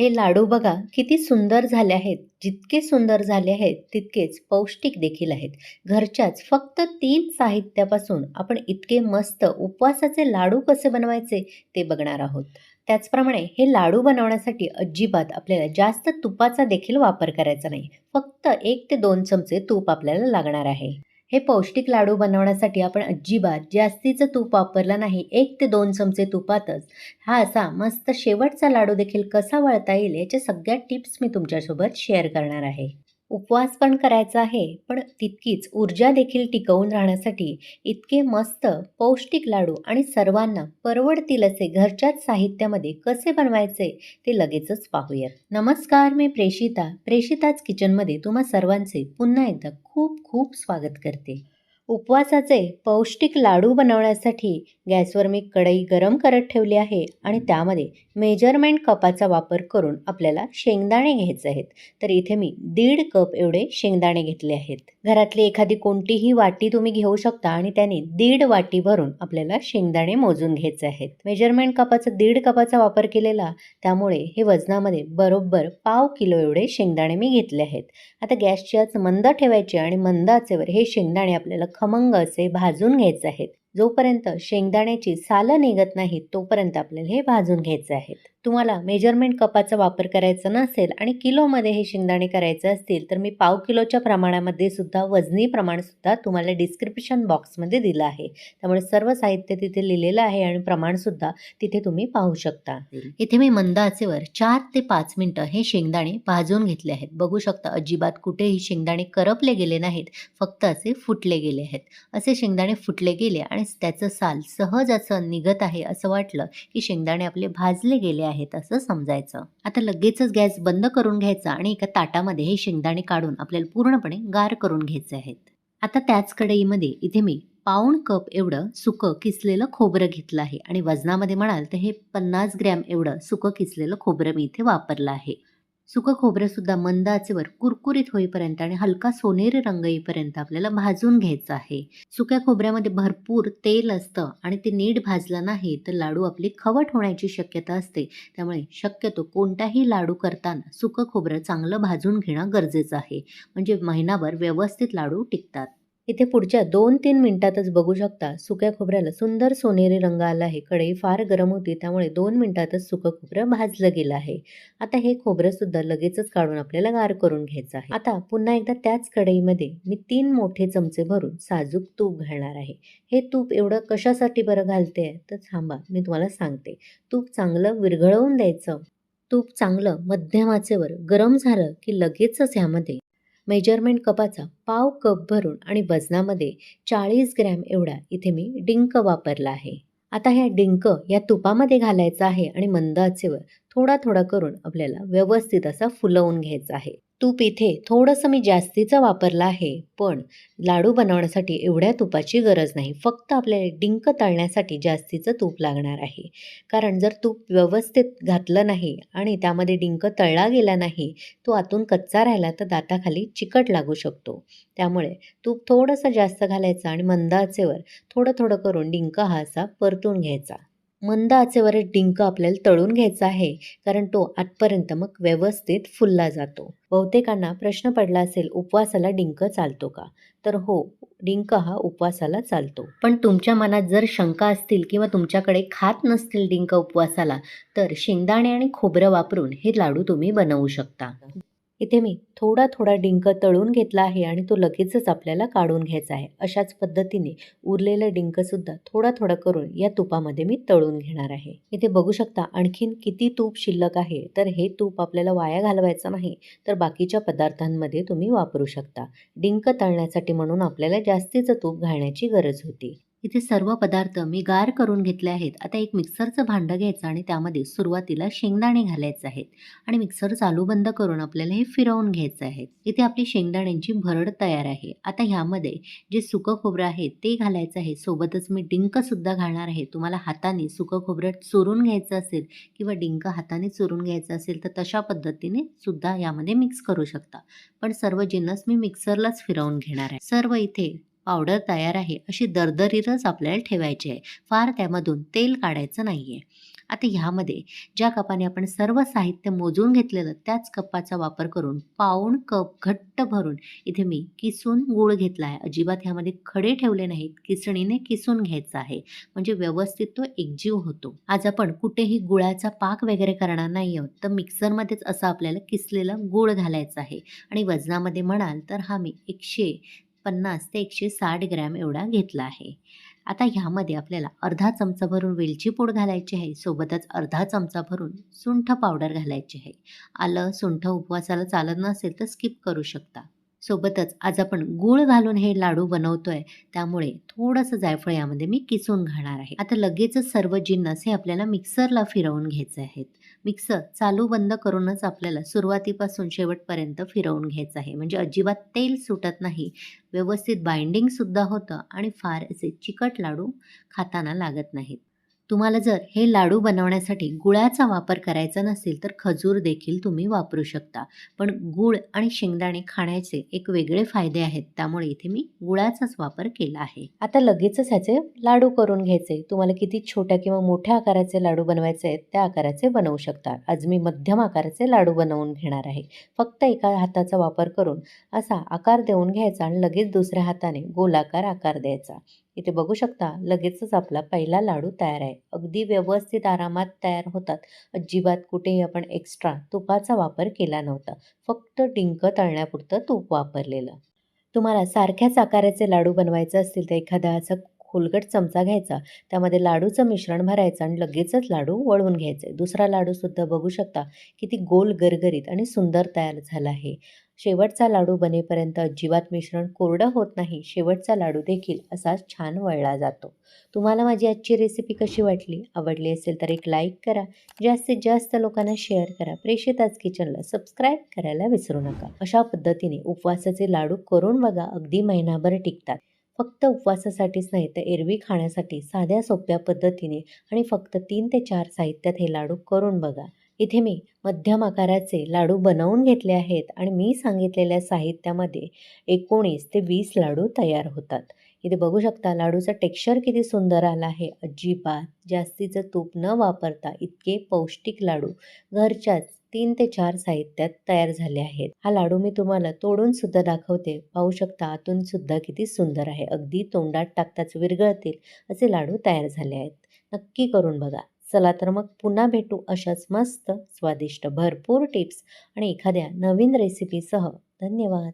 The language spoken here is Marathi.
हे लाडू बघा किती सुंदर झाले आहेत. जितके सुंदर झाले आहेत तितकेच पौष्टिक देखील आहेत. घरच्याच फक्त तीन साहित्यापासून आपण इतके मस्त उपवासाचे लाडू कसे बनवायचे ते बघणार आहोत. त्याचप्रमाणे हे लाडू बनवण्यासाठी अजिबात आपल्याला जास्त तुपाचा देखील वापर करायचा नाही. फक्त एक ते दोन चमचे तूप आपल्याला लागणार आहे. हे पौष्टिक लाडू बनवण्यासाठी आपण अजिबात जास्तीचं तूप वापरलं नाही. एक ते दोन चमचे तुपातच. हा असा मस्त शेवटचा लाडू देखील कसा वळता येईल याच्या सगळ्या टिप्स मी तुमच्यासोबत शेअर करणार आहे. उपवास पण करायचा आहे पण तितकीच ऊर्जा देखील टिकवून राहण्यासाठी इतके मस्त पौष्टिक लाडू आणि सर्वांना परवडतील असे घरच्याच साहित्यामध्ये कसे बनवायचे ते लगेचच पाहूयात. नमस्कार मी प्रेषिता. प्रेषिताच किचनमध्ये तुम्हा सर्वांचे पुन्हा एकदा खूप खूप स्वागत करते. उपवासाचे पौष्टिक लाडू बनवण्यासाठी गॅसवर मी कढई गरम करत ठेवली आहे आणि त्यामध्ये मेजरमेंट कपाचा वापर करून आपल्याला शेंगदाणे घ्यायचे आहेत. तर इथे मी दीड कप एवढे शेंगदाणे घेतले आहेत. घरातली एखादी कोणतीही वाटी तुम्ही घेऊ शकता आणि त्याने दीड वाटी भरून आपल्याला शेंगदाणे मोजून घ्यायचे आहेत. मेजरमेंट कपाचा दीड कपाचा वापर केलेला त्यामुळे हे वजनामध्ये बरोबर पाव किलो एवढे शेंगदाणे मी घेतले आहेत. आता गॅसची आज मंद ठेवायची आणि मंद आचेवर हे शेंगदाणे आपल्याला खमंग असे भाजून घ्यायचे आहेत. जोपर्यंत शेंगदाण्याची सालं निघत नाहीत तोपर्यंत आपल्याला हे भाजून घ्यायचे आहेत. तुम्हाला मेजरमेंट कपाचा वापर करायचा नसेल आणि किलोमध्ये हे शेंगदाणे करायचे असतील तर मी पाव किलोच्या प्रमाणामध्ये सुद्धा वजनी प्रमाणसुद्धा तुम्हाला डिस्क्रिप्शन बॉक्समध्ये दिलं आहे. त्यामुळे सर्व साहित्य तिथे लिहिलेलं आहे आणि प्रमाणसुद्धा तिथे तुम्ही पाहू शकता. इथे मी मंद आचेवर चार ते पाच मिनटं हे शेंगदाणे भाजून घेतले आहेत. बघू शकता अजिबात कुठेही शेंगदाणे करपले गेले नाहीत फक्त असे फुटले गेले आहेत. असे शेंगदाणे फुटले गेले आणि त्याचं साल सहज असं निघत आहे असं वाटलं की शेंगदाणे आपले भाजले गेले आहेत असं समजायचं. आता लगेचच गॅस बंद करून घ्यायचा आणि एका ताटामध्ये हे शेंगदाणे काढून आपल्याला पूर्णपणे गार करून घ्यायचे आहेत. आता त्याच कढईमध्ये इथे मी पाऊण कप एवढं सुकं किसलेलं खोबरं घेतलं आहे आणि वजनामध्ये म्हणाल तर हे पन्नास ग्रॅम एवढं सुकं किसलेलं खोबरं मी इथे वापरलं आहे. सुकं खोबरंसुद्धा मंद आचेवर कुरकुरीत होईपर्यंत आणि हलका सोनेरी रंग येईपर्यंत आपल्याला भाजून घ्यायचं आहे. सुक्या खोबऱ्यामध्ये भरपूर तेल असतं आणि ते नीट भाजलं नाही तर लाडू आपली खवट होण्याची शक्यता असते. त्यामुळे शक्यतो कोणताही लाडू करताना सुकं खोबरं चांगलं भाजून घेणं गरजेचं आहे. म्हणजे महिनाभर व्यवस्थित लाडू टिकतात. इथे पुढच्या दोन तीन मिनिटातच बघू शकता सुक्या खोबऱ्याला सुंदर सोनेरी रंग आला आहे. कढई फार गरम होती त्यामुळे दोन मिनिटातच सुकं खोबरं भाजलं गेलं आहे. आता हे खोबरं सुद्धा लगेचच काढून आपल्याला गार करून घ्यायचं आहे. आता पुन्हा एकदा त्याच कढईमध्ये मी तीन मोठे चमचे भरून साजूक तूप घालणार आहे. हे तूप एवढं कशासाठी बरं घालते? तर थांबा मी तुम्हाला सांगते. तूप चांगलं विरघळवून द्यायचं. तूप चांगलं मध्यम आचेवर गरम झालं की लगेचच ह्यामध्ये मेजरमेंट कपाचा पाव कप भरून आणि वजनामध्ये चाळीस ग्रॅम एवढा इथे मी डिंक वापरला आहे. आता ह्या डिंक या तुपामध्ये घालायचं आहे आणि मंद आचेवर थोडा थोडा करून आपल्याला व्यवस्थित असा फुलवून घ्यायचा आहे. तूप इथे थोडंसं मी जास्तीचं वापरलं आहे पण लाडू बनवण्यासाठी एवढ्या तुपाची गरज नाही. फक्त आपल्याला डिंक तळण्यासाठी जास्तीचं तूप लागणार आहे. कारण जर तूप व्यवस्थित घातलं नाही आणि त्यामध्ये डिंक तळला गेला नाही तो आतून कच्चा राहिला तर दाताखाली चिकट लागू शकतो. त्यामुळे तूप थोडंसं जास्त घालायचं आणि मंदाचेवर थोडं थोडं करून डिंक हा असा परतून घ्यायचा. मंद आचेवर डिंक आपल्याला तळून घ्यायचा आहे कारण तो आतपर्यंत मग व्यवस्थित फुलला जातो. बहुतेकांना प्रश्न पडला असेल उपवासाला डिंक चालतो का? तर हो डिंक हा उपवासाला चालतो. पण तुमच्या मनात जर शंका असतील किंवा तुमच्याकडे खात नसतील डिंक उपवासाला तर शेंगदाणे आणि खोबरं वापरून हे लाडू तुम्ही बनवू शकता. इथे मी थोडा थोडा डिंक तळून घेतला आहे आणि तो लगेचच आपल्याला काढून घ्यायचा आहे. अशाच पद्धतीने उरलेलं डिंकसुद्धा थोडा थोडा करून या तुपामध्ये मी तळून घेणार आहे. इथे बघू शकता आणखीन किती तूप शिल्लक आहे. तर हे तूप आपल्याला वाया घालवायचं नाही तर बाकीच्या पदार्थांमध्ये तुम्ही वापरू शकता. डिंक तळण्यासाठी म्हणून आपल्याला जास्तीचं तूप घालण्याची गरज होती. इथे सर्व पदार्थ मी गार करून घेतले आहेत. आता एक मिक्सरचं भांडं घ्यायचं आणि त्यामध्ये सुरुवातीला शेंगदाणे घालायचे आहेत. आणि मिक्सर चालू बंद करून आपल्याला हे फिरवून घ्यायचं आहे. इथे आपली शेंगदाण्यांची भरड तयार आहे. आता ह्यामध्ये जे सुकं खोबरं आहे ते घालायचं आहे. सोबतच मी डिंकसुद्धा घालणार आहे. तुम्हाला हाताने सुकं खोबरं चुरून घ्यायचं असेल किंवा डिंक हाताने चुरून घ्यायचं असेल तर तशा पद्धतीने सुद्धा यामध्ये मिक्स करू शकता. पण सर्व जिन्नस मी मिक्सरलाच फिरवून घेणार आहे. सर्व इथे पावडर तयार आहे अशी दरदरीतच आपल्याला ठेवायची आहे. फार त्यामधून तेल काढायचं नाही आहे आता ह्यामध्ये ज्या कपाने आपण सर्व साहित्य मोजून घेतलेलं त्याच कपाचा वापर करून पाऊण कप घट्ट भरून इथे मी किसून गूळ घेतला आहे. अजिबात ह्यामध्ये खडे ठेवले नाहीत. किसणीने किसून घ्यायचा आहे. म्हणजे व्यवस्थित तो एकजीव होतो. आज आपण कुठेही गुळाचा पाक वगैरे करणार नाही आहोत तर मिक्सरमध्येच असं आपल्याला किसलेला गूळ घालायचं आहे. आणि वजनामध्ये म्हणाल तर हा मी एकशे पन्नास ते एकशे साठ ग्रॅम एवढा घेतला आहे. आता ह्यामध्ये आपल्याला अर्धा चमचा भरून वेलची पूड घालायची आहे. सोबतच अर्धा चमचा भरून सुंठ पावडर घालायची आहे. आलं सुंठ उपवासाला चालत नसेल तर स्किप करू शकता. सोबतच आज आपण गूळ घालून हे लाडू बनवतोय. त्यामुळे थोडंसं जायफळ यामध्ये मी किसून घालणार आहे. आता लगेचच सर्व जिन्नस हे आपल्याला मिक्सरला फिरवून घ्यायचे आहेत. मिक्सर चालू बंद करूनच आपल्याला सुरुवातीपासून शेवटपर्यंत फिरवून घ्यायचं आहे. म्हणजे अजिबात तेल सुटत नाही. व्यवस्थित बाइंडिंगसुद्धा होतं आणि फार असे चिकट लाडू खाताना लागत नाहीत. तुम्हाला जर हे लाडू बनवण्यासाठी गुळाचा वापर करायचा नसेल तर खजूर देखील तुम्ही वापरू शकता. पण गूळ आणि शेंगदाणे खाण्याचे एक वेगळे फायदे आहेत. त्यामुळे इथे मी गुळाचाच वापर केला आहे. आता लगेचच ह्याचे लाडू करून घ्यायचे. तुम्हाला किती छोट्या किंवा मोठ्या आकाराचे लाडू बनवायचे आहेत त्या आकाराचे बनवू शकता. आज मी मध्यम आकाराचे लाडू बनवून घेणार आहे. फक्त एका हाताचा वापर करून असा आकार देऊन घ्यायचा आणि लगेच दुसऱ्या हाताने गोलाकार आकार द्यायचा. इथे बघू शकता लगेचच आपला पहिला लाडू तयार आहे. अगदी व्यवस्थित आरामात तयार होतात. अजिबात कुठेही आपण एक्स्ट्रा तुपाचा वापर केला नव्हता. फक्त डिंक तळण्यापुरतं तूप वापरलेलं. तुम्हाला सारख्याच आकाराचे लाडू बनवायचे असतील तर एखादा असा खोलगट चमचा घ्यायचा. त्यामध्ये लाडूचं मिश्रण भरायचं आणि लगेचच लाडू वळवून घ्यायचे. दुसरा लाडूसुद्धा बघू शकता किती गोल गरगरीत आणि सुंदर तयार झाला आहे. शेवटचा लाडू बनेपर्यंत अजिबात मिश्रण कोरडं होत नाही. शेवटचा लाडू देखील असाच छान वळला जातो. तुम्हाला माझी आजची रेसिपी कशी वाटली? आवडली असेल तर एक लाईक करा. जास्तीत जास्त लोकांना शेअर करा. प्रेषिताज किचनला सबस्क्राईब करायला विसरू नका. अशा पद्धतीने उपवासाचे लाडू करून बघा. अगदी महिनाभर टिकतात. फक्त उपवासासाठीच नाही तर एरवी खाण्यासाठी साध्या सोप्या पद्धतीने आणि फक्त तीन ते चार साहित्यात हे लाडू करून बघा. इथे मी मध्यम आकाराचे लाडू बनवून घेतले आहेत आणि मी सांगितलेल्या साहित्यामध्ये एकोणीस ते वीस लाडू तयार होतात. इथे बघू शकता लाडूचं टेक्स्चर किती सुंदर आला आहे. अजिबात जास्तीचं तूप न वापरता इतके पौष्टिक लाडू घरच्याच तीन ते चार साहित्यात तयार झाले आहेत. हा लाडू मी तुम्हाला तोडून सुद्धा दाखवते. पाहू शकता आतून सुद्धा किती सुंदर आहे. अगदी तोंडात टाकताच विरघळतील असे लाडू तयार झाले आहेत. नक्की करून बघा. चला तर मग पुन्हा भेटू अशाच मस्त स्वादिष्ट भरपूर टिप्स आणि एखाद्या नवीन रेसिपीसह धन्यवाद.